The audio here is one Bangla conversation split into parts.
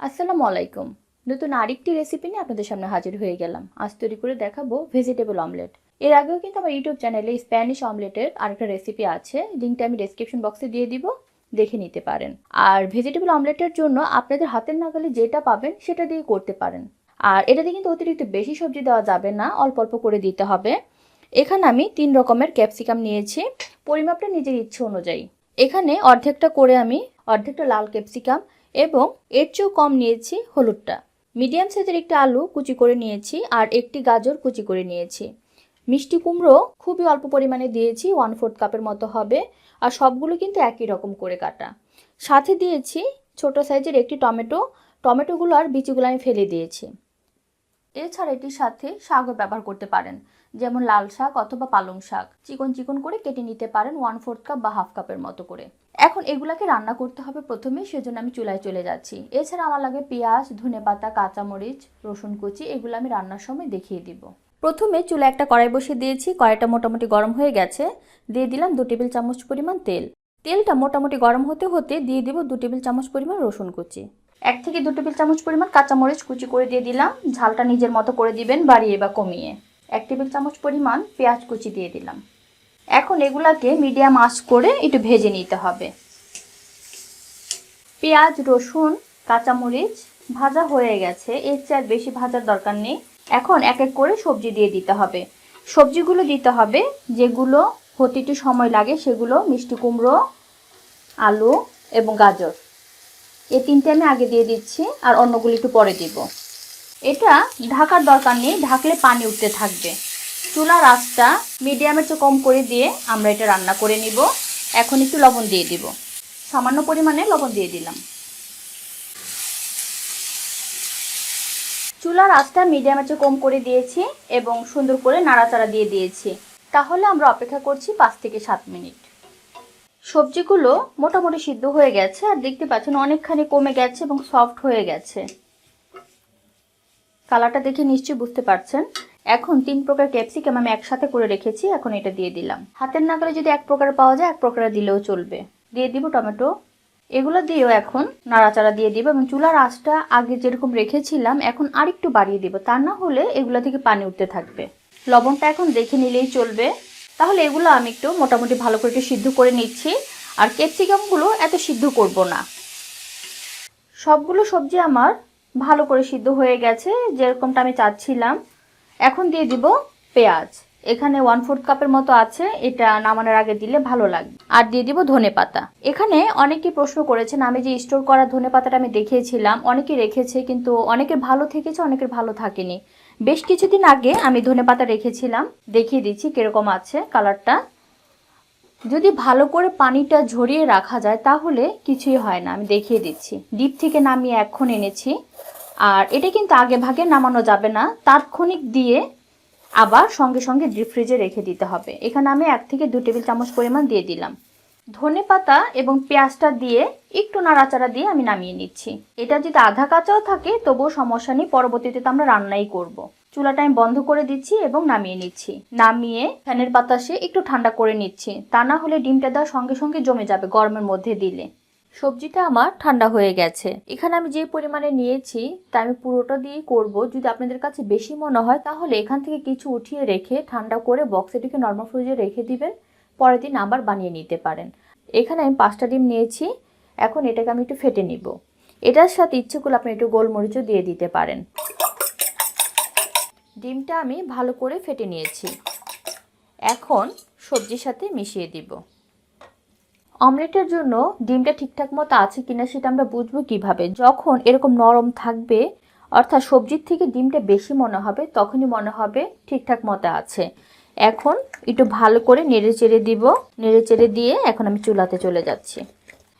আসসালামু আলাইকুম। নতুন আরেকটি রেসিপি নিয়ে আপনাদের সামনে হাজির হয়ে গেলাম। আজ তৈরি করে দেখাবো ভেজিটেবল অমলেট এর আগেও কিন্তু আমার ইউটিউব চ্যানেলে স্প্যানিশ অমলেটের আরেকটা রেসিপি আছে। লিঙ্কটা আমি ডেসক্রিপশন বক্সে দিয়ে দিব। দেখে নিতে পারেন। আর ভেজিটেবল অমলেটের জন্য আপনাদের হাতের নাগালে যেটা পাবেন সেটা দিয়ে করতে পারেন। আর এটাতে কিন্তু অতিরিক্ত বেশি সবজি দেওয়া যাবে না, অল্প অল্প করে দিতে হবে। এখানে আমি তিন রকমের ক্যাপসিকাম নিয়েছি। পরিমাপটা নিজের ইচ্ছে অনুযায়ী। এখানে অর্ধেকটা করে আমি অর্ধেকটা লাল ক্যাপসিকাম এবং এর চেয়েও কম নিয়েছি হলুদটা। মিডিয়াম সাইজের একটি আলু কুচি করে নিয়েছি আর একটি গাজর কুচি করে নিয়েছি। মিষ্টি কুমড়ো খুবই অল্প পরিমাণে দিয়েছি ওয়ান ফোর্থ কাপের মতো হবে আর সবগুলো কিন্তু একই রকম করে কাটা। সাথে দিয়েছি ছোট সাইজের একটি টমেটো। টমেটোগুলো আর বিচিগুলো আমি ফেলে দিয়েছি। এছাড়া এটির সাথে শাকও ব্যবহার করতে পারেন। যেমন লাল শাক অথবা পালং শাক। চিকন চিকন করে কেটে নিতে পারেন ওয়ান ফোর্থ কাপ বা হাফ কাপের মতো করে। এখন এগুলাকে রান্না করতে হবে প্রথমে, সেজন্য আমি চুলায় চলে যাচ্ছি। এছাড়া আমার লাগে পেঁয়াজ, ধনে পাতা কাঁচামরিচ রসুন কুচি, এগুলো আমি রান্নার সময় দেখিয়ে দিব। প্রথমে চুলা একটা কড়াই বসিয়ে দিয়েছি, কড়াইটা মোটামুটি গরম হয়ে গেছে। দিয়ে দিলাম দু টেবিল চামচ পরিমাণ তেল। তেলটা মোটামুটি গরম হতে হতে দিয়ে দিব দু টেবিল চামচ পরিমাণ রসুন কুচি। এক থেকে দু টেবিল চামচ পরিমাণ কাঁচামরিচ কুচি করে দিয়ে দিলাম। ঝালটা নিজের মতো করে দিবেন, বাড়িয়ে বা কমিয়ে। এক টেবিল চামচ পরিমাণ পেঁয়াজ কুচি দিয়ে দিলাম। এখন এগুলাকে মিডিয়াম আঁচ করে একটু ভেজে নিতে হবে। পেঁয়াজ, রসুন, কাঁচামরিচ ভাজা হয়ে গেছে। এর চেয়ে বেশি ভাজার দরকার নেই। এখন এক এক করে সবজি দিয়ে দিতে হবে। সবজিগুলো দিতে হবে যেগুলো হতে একটু সময় লাগে, সেগুলো মিষ্টি কুমড়ো, আলু এবং গাজর। এই তিনটে আমি আগে দিয়ে দিচ্ছি আর অন্যগুলো একটু পরে দিব। এটা ঢাকার দরকার নেই, ঢাকলে পানি উঠতে থাকবে। চুলার আঁচটা মিডিয়ামের চেয়ে কম করে দিয়ে আমরা এটা রান্না করে নিব। এখন একটু লবণ দিয়ে দিব। সামান্য পরিমাণে লবণ দিয়ে দিলাম। চুলার আঁচটা মিডিয়ামের চেয়ে কম করে দিয়েছি এবং সুন্দর করে নাড়াচাড়া দিয়ে দিয়েছি। তাহলে আমরা অপেক্ষা করছি পাঁচ থেকে সাত মিনিট। সবজিগুলো মোটামুটি সিদ্ধ হয়ে গেছে আর দেখতে পাচ্ছেন অনেকখানি কমে গেছে এবং সফট হয়ে গেছে। কালারটা দেখে নিশ্চয়ই বুঝতে পারছেন। এখন তিন প্রকার ক্যাপসিকাম আমি একসাথে করে রেখেছি, এখন এটা দিয়ে দিলাম। হাতের নাগালে যদি এক প্রকার পাওয়া যায়, এক প্রকার দিলেও চলবে। দিয়ে দিব টমেটো। এগুলো দিয়েও এখন নাড়াচাড়া দিয়ে দিব এবং চুলার আঁচটা আগে যেরকম রেখেছিলাম, এখন আরেকটু বাড়িয়ে দিব। তা না হলে এগুলো থেকে পানি উঠতে থাকবে। লবণটা এখন দেখে নিলেই চলবে। তাহলে এগুলো আমি একটু মোটামুটি ভালো করে একটু সিদ্ধ করে নিচ্ছি। আর ক্যাপসিকামগুলো এত সিদ্ধ করব না। সবগুলো সবজি আমার ভালো করে সিদ্ধ হয়ে গেছে, যেরকমটা আমি চাচ্ছিলাম। এখন দিয়ে দিব পেঁয়াজ। এখানে ওয়ান ফোর্থ কাপের মতো আছে, এটা নামানোর আগে দিলে ভালো লাগবে। আর দিয়ে দিব ধনে পাতা। এখানে অনেকে প্রশ্ন করেছেন, আমি যে স্টোর করা ধনে পাতাটা আমি দেখিয়েছিলাম, অনেকে রেখেছে, কিন্তু অনেকের ভালো থেকেছে, অনেকের ভালো থাকেনি। বেশ কিছুদিন আগে আমি ধনে পাতা রেখেছিলাম, দেখিয়ে দিচ্ছি কীরকম আছে কালারটা। যদি ভালো করে পানিটা ঝরিয়ে রাখা যায়, তাহলে কিছুই হয় না, আমি দেখিয়ে দিচ্ছি। ডিপ থেকে নামিয়ে এখন এনেছি। আর এটা কিন্তু আগে ভাগে নামানো যাবে না। তাৎক্ষণিক দিয়ে আবার সঙ্গে সঙ্গে ডিপ ফ্রিজে রেখে দিতে হবে। এখানে আমি এক থেকে দু টেবিল চামচ পরিমাণ দিয়ে দিলাম। ধনে পাতা এবং পেঁয়াজটা দিয়ে একটু নাড়াচাড়া দিয়ে আমি নামিয়ে নিচ্ছি। এটা যদি আধা কাঁচাও থাকে, তবুও সমস্যা নেই, পরবর্তীতে তো আমরা রান্নাই করব। চুলাটা আমি বন্ধ করে দিচ্ছি এবং নামিয়ে নিচ্ছি। নামিয়ে ফ্যানের বাতাসে একটু ঠান্ডা করে নিচ্ছি। তা না হলে ডিমটা দেওয়ার সঙ্গে সঙ্গে জমে যাবে গরমের মধ্যে দিলে। সবজিটা আমার ঠান্ডা হয়ে গেছে। এখানে আমি যে পরিমাণে নিয়েছি, তা আমি পুরোটা দিয়েই করব। যদি আপনাদের কাছে বেশি মনে হয়, তাহলে এখান থেকে কিছু উঠিয়ে রেখে ঠান্ডা করে বক্সেটিকে নর্মাল ফ্রিজে রেখে দিবেন। পরের দিন আবার বানিয়ে নিতে পারেন। এখানে আমি পাঁচটা ডিম নিয়েছি। এখন এটাকে আমি একটু ফেটে নিব। এটার সাথে ইচ্ছে করলে আপনি একটু গোলমরিচও দিয়ে দিতে পারেন। ডিমটা আমি ভালো করে ফেটে নিয়েছি। এখন সবজির সাথে মিশিয়ে দিব। অমলেটের জন্য ডিমটা ঠিকঠাক মতো আছে কিনা সেটা আমরা বুঝব কীভাবে? যখন এরকম নরম থাকবে, অর্থাৎ সবজির থেকে ডিমটা বেশি মনে হবে, তখনই মনে হবে ঠিকঠাক মতো আছে। এখন একটু ভালো করে নেড়ে চেড়ে দিব। নেড়ে চেড়ে দিয়ে এখন আমি চুলাতে চলে যাচ্ছি।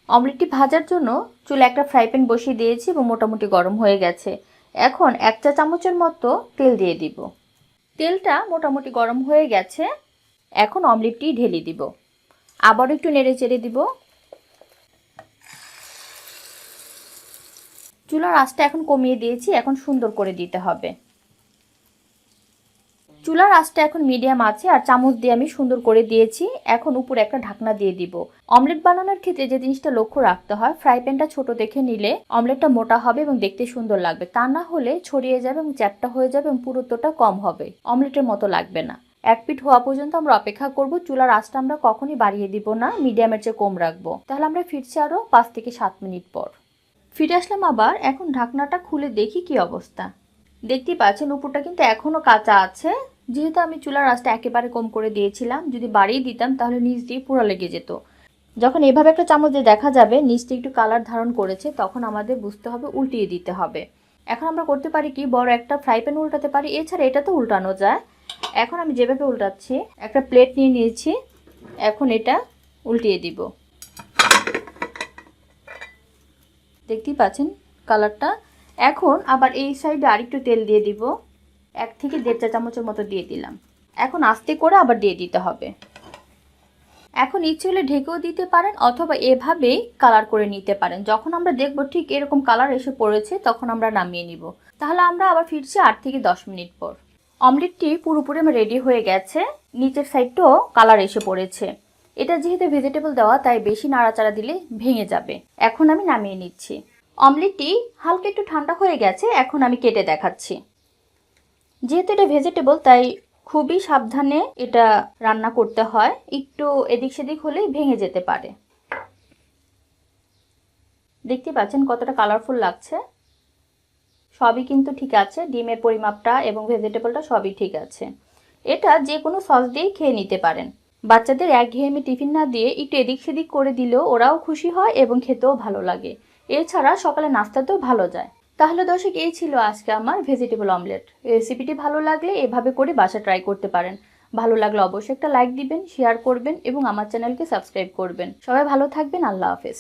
অমলেটটি ভাজার জন্য চুলে একটা ফ্রাই প্যান বসিয়ে দিয়েছি এবং মোটামুটি গরম হয়ে গেছে। এখন এক চা চামচের মতো তেল দিয়ে দিব। তেলটা মোটামুটি গরম হয়ে গেছে। এখন অমলেটটি ঢেলে দিব। আবার একটু নেড়ে চেড়ে দিব। চুলার আঁচটা এখন কমিয়ে দিয়েছি, এখন সুন্দর করে দিতে হবে। চুলার আঁচটা এখন মিডিয়াম আছে, আর চামচ দিয়ে আমি সুন্দর করে দিয়েছি। এখন উপরে একটা ঢাকনা দিয়ে দিব। অমলেট বানানোর ক্ষেত্রে যে জিনিসটা লক্ষ্য রাখতে হয়, ফ্রাই প্যানটা ছোট দেখে নিলে অমলেটটা মোটা হবে এবং দেখতে সুন্দর লাগবে। তা না হলে ছড়িয়ে যাবে এবং চ্যাপটা হয়ে যাবে এবং পুরুত্বটা কম হবে। অমলেটের মতো লাগবে না। এক পিঠ হওয়া পর্যন্ত আমরা অপেক্ষা করব, চুলার আঁচটা আমরা কখনই বাড়িয়ে দিব না মিডিয়ামের চেয়ে কম রাখব। তাহলে আমরা ফিরছি আরও পাঁচ থেকে সাত মিনিট পর। ফিরে আসলাম আবার, এখন ঢাকনাটা খুলে দেখি কি অবস্থা। দেখতেই পাচ্ছেন উপরটা কিন্তু এখনও কাঁচা আছে। যেহেতু আমি চুলার আঁচটা একেবারে কম করে দিয়েছিলাম, যদি বাড়িয়ে দিতাম তাহলে নিচ দিয়ে পুরো লেগে যেত। যখন এভাবে একটা চামচ দিয়ে দেখা যাবে, নিচটা একটু কালার ধারণ করেছে, তখন আমাদের বুঝতে হবে, উল্টিয়ে দিতে হবে। এখন আমরা করতে পারি কি, বড় একটা ফ্রাই প্যান উল্টাতে পারি, এছাড়া এটা তো উল্টানো যায়। এখন আমি যেভাবে উল্টাচ্ছি, একটা প্লেট নিয়ে নিয়েছি, এখন এটা উল্টিয়ে দিব। দেখতেই পাচ্ছেন কালারটা এখন আবার এই সাইডে আরেকটু তেল দিয়ে দিব। এক থেকে দেড় চা চামচের মতো দিয়ে দিলাম। এখন আস্তে করে আবার দিয়ে দিতে হবে। এখন ইচ্ছে হলে ঢেকেও দিতে পারেন অথবা এভাবেই কালার করে নিতে পারেন। যখন আমরা দেখব ঠিক এরকম কালার এসে পড়েছে, তখন আমরা নামিয়ে নিব। তাহলে আমরা আবার ফিরছি আট থেকে দশ মিনিট পর। অমলেটটি পুরোপুরি আমার রেডি হয়ে গেছে। নিচের সাইডটাও কালার এসে পড়েছে। এটা যেহেতু ভেজিটেবল দেওয়া, তাই বেশি নাড়াচাড়া দিলে ভেঙে যাবে। এখন আমি নামিয়ে নিচ্ছি। অমলেটটি হালকা একটু ঠান্ডা হয়ে গেছে, এখন আমি কেটে দেখাচ্ছি। যেহেতু এটা ভেজিটেবল তাই খুবই সাবধানে এটা রান্না করতে হয়। একটু এদিক সেদিক হলেই ভেঙে যেতে পারে। দেখতে পাচ্ছেন কতটা কালারফুল লাগছে। সবই কিন্তু ঠিক আছে, ডিমের পরিমাপটা এবং ভেজিটেবলটা সবই ঠিক আছে। এটা যে কোনো সস দিয়েই খেয়ে নিতে পারেন। বাচ্চাদের একঘেয়েমি টিফিন না দিয়ে একটু এদিক সেদিক করে দিলেও ওরাও খুশি হয় এবং খেতেও ভালো লাগে। এছাড়া সকালে নাস্তাতেও ভালো যায়। তাহলে দর্শক, এই ছিল আজকে আমার ভেজিটেবল অমলেট। রেসিপিটি ভালো লাগলে এভাবে করে বাসা ট্রাই করতে পারেন। ভালো লাগলে অবশ্যই একটা লাইক দিবেন, শেয়ার করবেন এবং আমার চ্যানেলকে সাবস্ক্রাইব করবেন। সবাই ভালো থাকবেন, আল্লাহ হাফেজ।